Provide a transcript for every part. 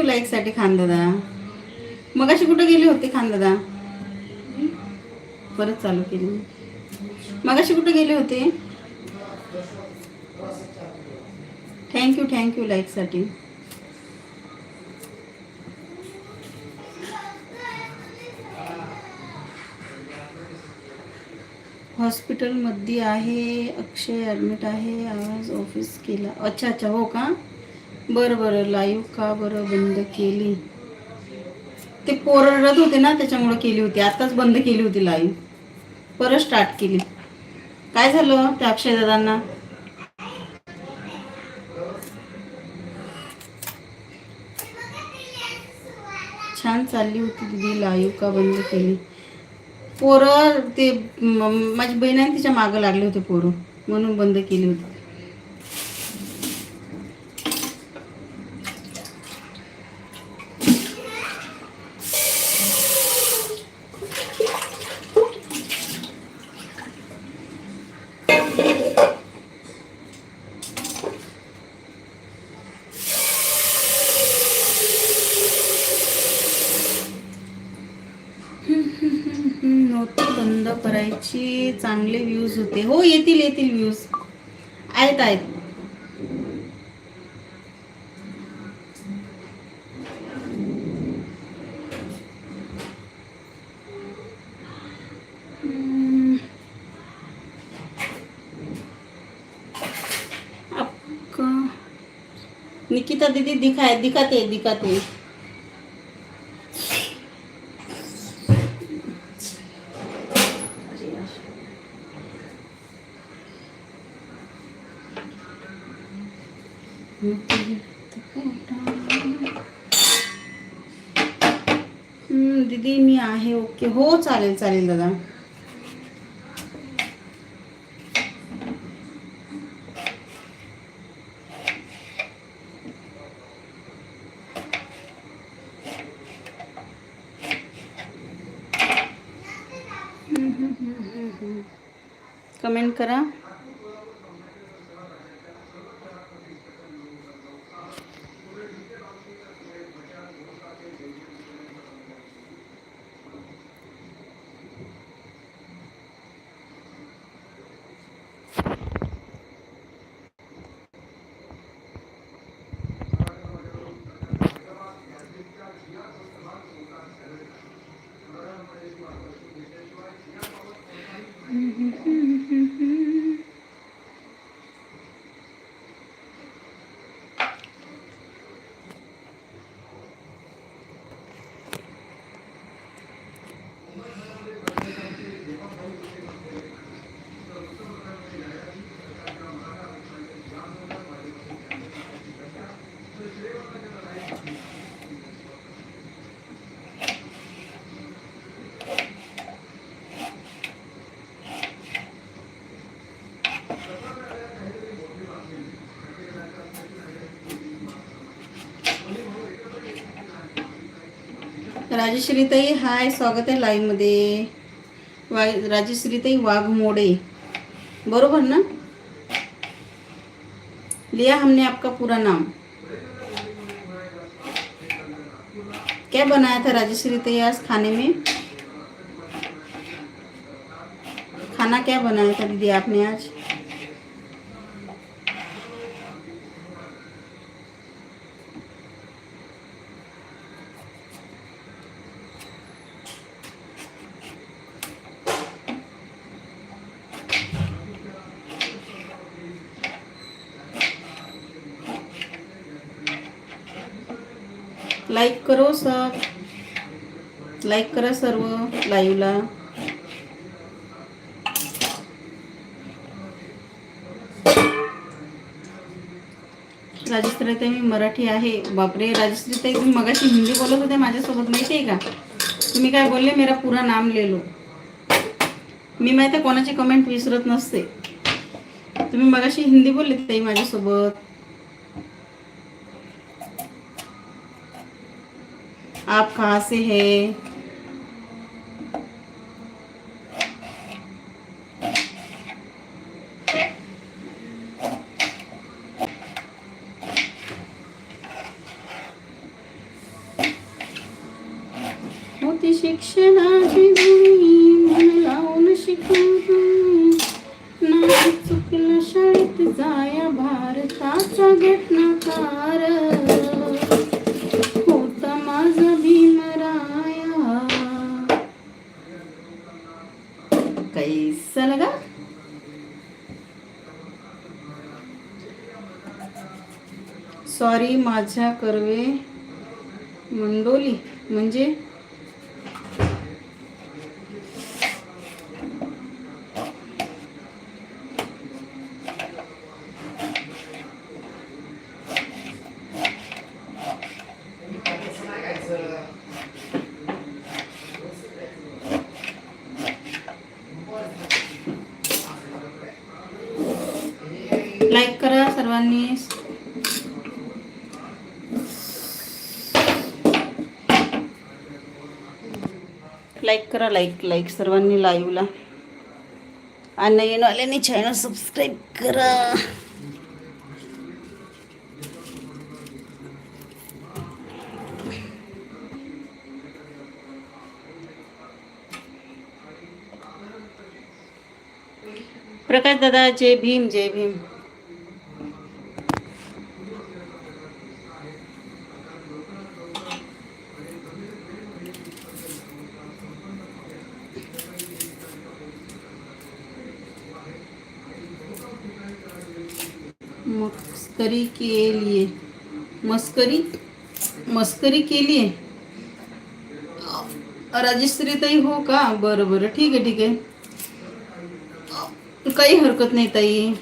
Thank you लाईकसाठी खानदादा. मग अशी कुठं गेली होती खानदादा? परत चालू केली मग अशी कुठं गेले होते? थँक्यू थँक्यू लाईकसाठी हॉस्पिटलमध्ये आहे अक्षय ॲडमिट आहे आज ऑफिस केला. अच्छा अच्छा हो का? बरं बरं. लाईव्ह का बरं बंद केली? ते पोरं होते ना त्याच्यामुळे केली होती. आताच बंद केली होती लाईव्ह. परत स्टार्ट केली. काय झालं त्या अक्षय दादांना? छान चालली होती दिदी लाईव्ह का बंद केली? पोरं ते माझी बहिणाने आहे तिच्या मागं लागले होते पोरं. म्हणून बंद केली होती. चांगले व्ह्यूज होते. हो येतील येतील व्ह्यूज आहेत आहेत. आपका निकिता दीदी दिखाए दिखाते दिखाते हम्म, दीदी मी आहे ओके हो चालेल चालेल दादा. कमेंट करा. Mm-hmm. राजश्रीताई हाय स्वागत आहे लाईव्हमध्ये वा राजश्रीताई वाघमोडे बरोबर ना? लिया हमने आपका पूरा नाम. क्या बनाया था राजश्रीताई आज खाने में? खाना क्या बनाया था दीदी आपने आज? लाइक करो सब लाईक करा सर्व लाईव्हला राजश्रीताई मी मराठी आहे. बापरे राजश्रीताई तुम्ही मगाशी हिंदी बोलत होते माझ्यासोबत माहिती आहे का? तुम्ही काय बोलले मेरा पुरा नाम ले लो. मी माहिती कोणाची कमेंट विसरत नसते. तुम्ही मगाशी हिंदी बोलले ताई माझ्यासोबत. आप कहाँ से हैं होती शिक्षणाची धुळी मन लावून शिकून नाही चुकलं शाळेत जाया भारताचा घटनाकार होता माझा भीमराया कैसा लगा सॉरी माझ्या कर्वे मंडोली म्हणजे? लाईक करा सर्वांनी. लाईक करा लाईक लाईक सर्वांनी लाईव्हला आणि नवीन आल्याने चॅनल सबस्क्राईब करा. प्रकाश दादा जय भीम जय भीम. के लिए? मस्करी? मस्करी केली आहे राजश्री हो का? बरं बरं. ठीक आहे ठीक आहे. काही हरकत नाही ताई.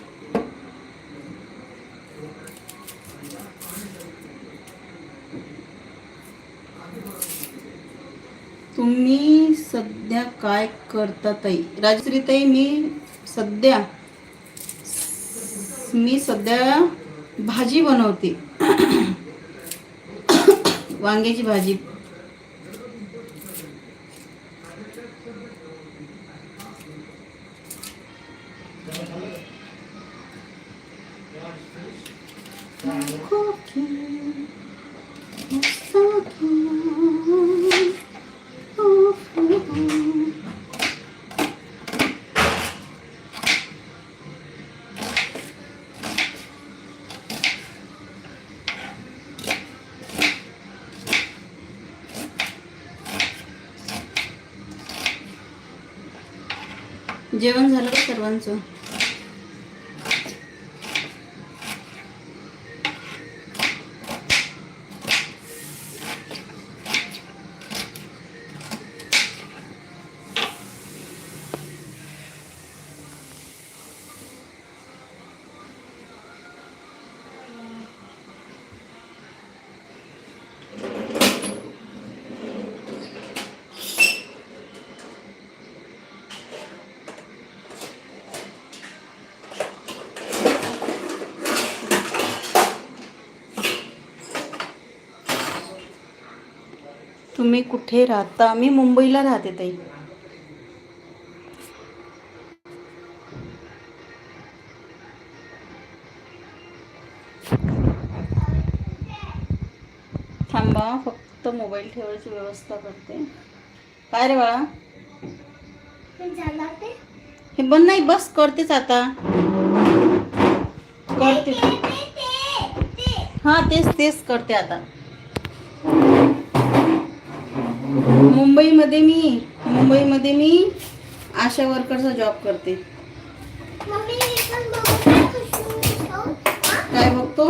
तुम्ही सध्या काय करता ताई? राजश्री ताई, मी सध्या मी सध्या भाजी बनवते. वांग्याची भाजी. जेवण झालं का सर्वांचं? तुम्ही कुठे राहता? मी मुंबईला राहते ताई. थांबा फक्त मोबाईल ठेवायची व्यवस्था करते. काय रे बाळा? हे बंद नाही बस करतेच आता. करते. हा तेच तेच करते आता. मुंबईमध्ये मी मुंबईमध्ये मी आशा वर्करचा जॉब करते. काय बघतो?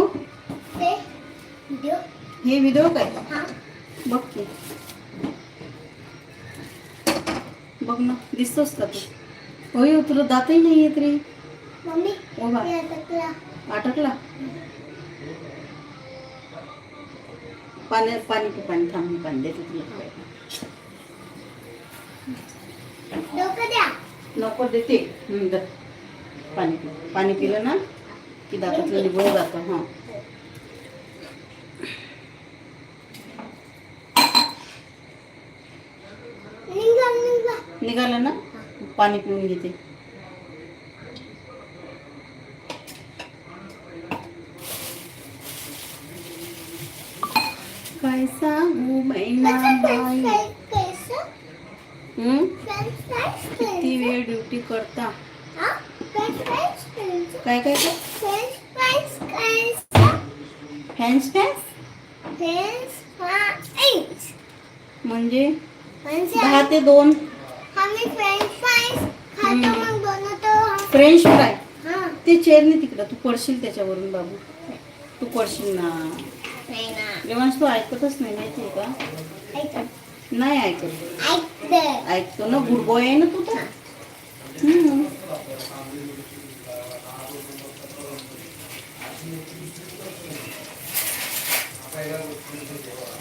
हे व्हिडिओ काय? बघ की. बघ ना दिसतोस का तू? होय हो, तुला दातही नाही येत रे. ओ बा. अटकला. अटकला? पाणी पाणी पी पाणी थांब मी पाणी देते तुला. नको देते. दे. पाणी पी. पाणी पिलं ना की दातातलं निघून जातं हां. निघा निघा निघालं ना? पाणी पिऊन घेते. काय सांगू मैना बाई कैसं हं? फ्रेंच फ्राईज वेळ ड्युटी करता? काय काय फॅन्स फॅन्स फ्रेंच फ्राईज म्हणजे? म्हणजे दहा ते दोन. फ्रेंच फ्राय ते चेअरने तिकडं. तू पडशील त्याच्यावरून बाबू. तू पडशील ना. नाही ना. रेवांश तू ऐकतच नाही माहिती का? ऐक नाही ऐकत. ऐकते. ना गुड बॉय आहे ना तू तर.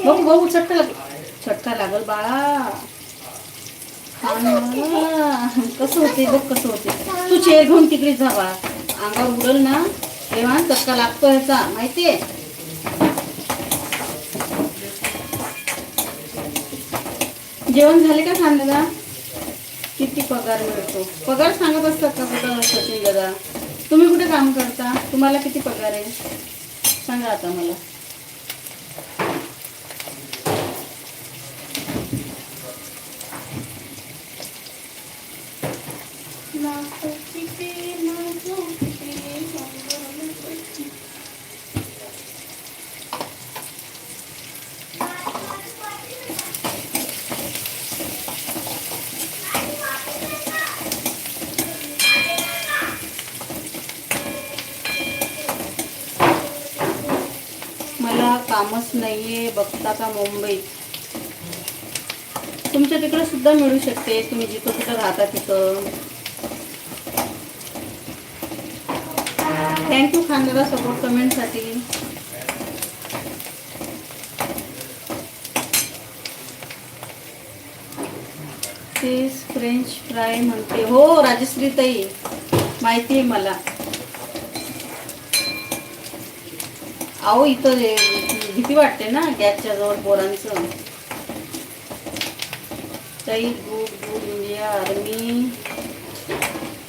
बघू बघू चटका लागल. चटका लागल बाळा. कसं होते बघ कसं होते तू चेअर घेऊन तिकडे जा बाळा. अंगावर उडल ना तेव्हा चटका लागतो ह्याचा माहितीये? जेवण झाले का खांदा किती पगार मिळतो? पगार सांगत असतात का कुठं सचिन दादा तुम्ही कुठे काम करता? तुम्हाला किती पगार आहे? सांगा आता मला मला. नाही नाहीये बघता का मुंबईत तुमच्या तिकडे सुद्धा मिळू शकते तुम्ही जिथं कुठं राहता तिथं. थँक्यू खांदाला सपोर्ट कमेंटसाठी तेच फ्रेंच फ्राय म्हणते. हो राजश्री ताई माहिती आहे मला. अहो इथं भीती वाटते ना गॅसच्या जवळ पोरांचं? तई good good India army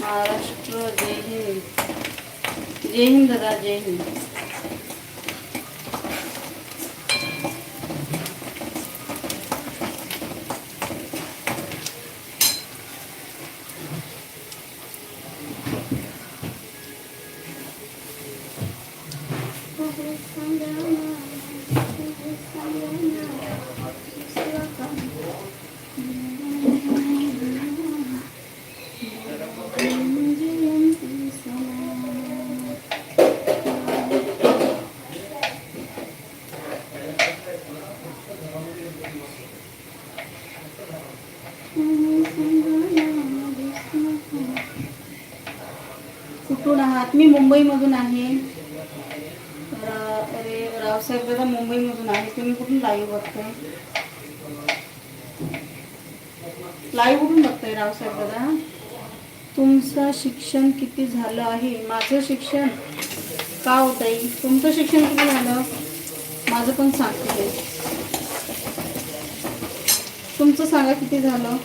Maharashtra जय हिंद. जय हिंद दादा जय हिंद कुठून आहात मी मुंबईमधून आहे. अरे रावसाहेब दादा मुंबईमधून आहे. तुम्ही कुठून लाईव्ह बघताय? लाईव्ह कुठून बघताय रावसाहेब दादा तुमचं शिक्षण किती झालं आहे? माझं शिक्षण का होत आहे तुमचं शिक्षण किती झालं? माझं पण सांगते. तुमचं सांगा किती झालं?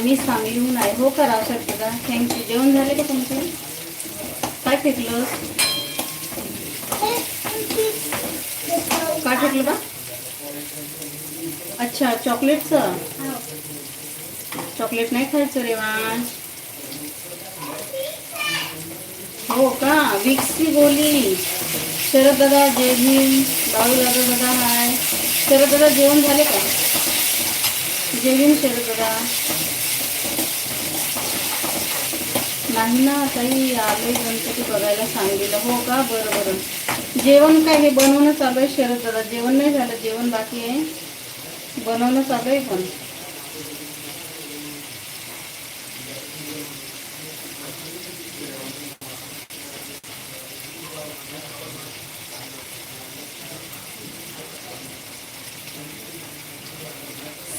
आम्ही होऊन आहे. हो करा रावसाहेब दादा थँक्यू जेवण झाले का तुमचं? काय फेकलं? काय फेकलं का अच्छा चॉकलेटचं? चॉकलेट नाही खायचं रेवांश हो का? विक्सची गोली. शरद दादा जय भीम बाळू दादा दादा हाय. शरद दादा जेवण झाले का? जेवण शरद दादा. नाही ना ताई आलोय गणपती बघायला सांगितलं. हो का? बरं बरं. जेवण काय? हे बनवणं चालू आहे शरद दादा जेवण नाही झालं. जेवण बाकी आहे. बनवणं चालू आहे पण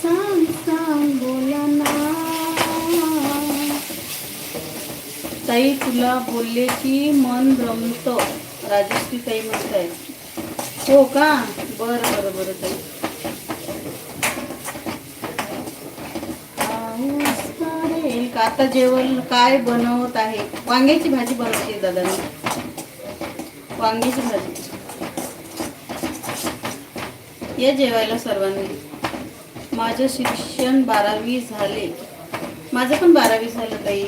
सांग सांग बोला ना ताई बोलले की मन रमतं राजश्री ताई म्हणत आहे हो का? बरं बरं बरं ताई. का? आता जेवण काय बनवत आहे? वांग्याची भाजी बनवते दादा वांग्याची भाजी. या जेवायला सर्वांनी. माझं शिक्षण बारावी झाले. माझं पण बारावी झालं ताई.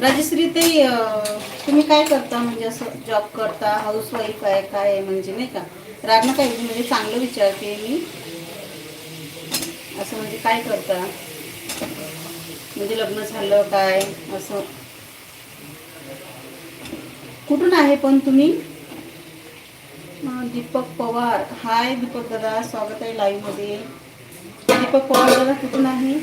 राजश्री अं, तुम्ही काय करता? म्हणजे असं जॉब करता हाऊस वाईफ आहे काय म्हणजे नाही का? रागणं काय? म्हणजे चांगलं विचारते मी. असं म्हणजे काय करता? म्हणजे लग्न झालं काय? असं. कुठून आहे पण तुम्ही? दीपक पवार. हाय दीपक दादा. स्वागत आहे लाईव्हमध्ये. दीपक पवार दादा कुठून आहे?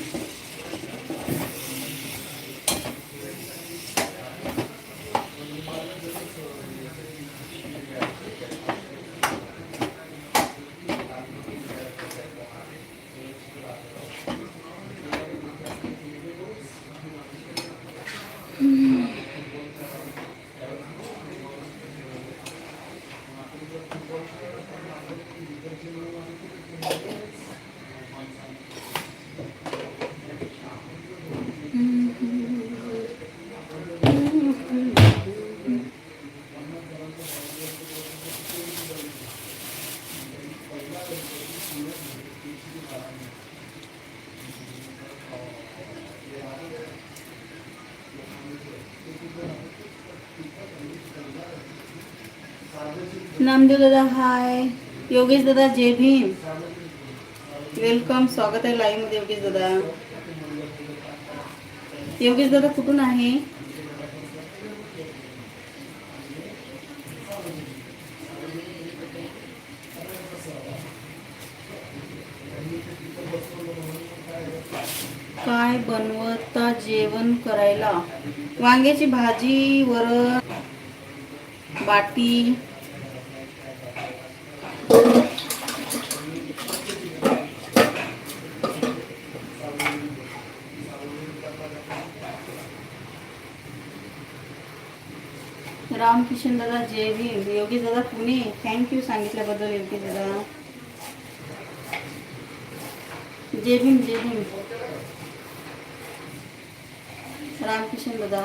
नामदेव दादा हाय योगेश दादा जय भीम. वेलकम स्वागत आहे लाईव्हमध्ये योगेश दादा. योगेश दादा कुठून आहे? काय बनवता जेवण करायला? वांग्याची भाजी वरण. बाटी रामकिशन दादा जय भीम योगी दादा पुणे. थँक्यू सांगितल्याबद्दल योगी दादा. जय भीम जय भीम रामकिशन दादा.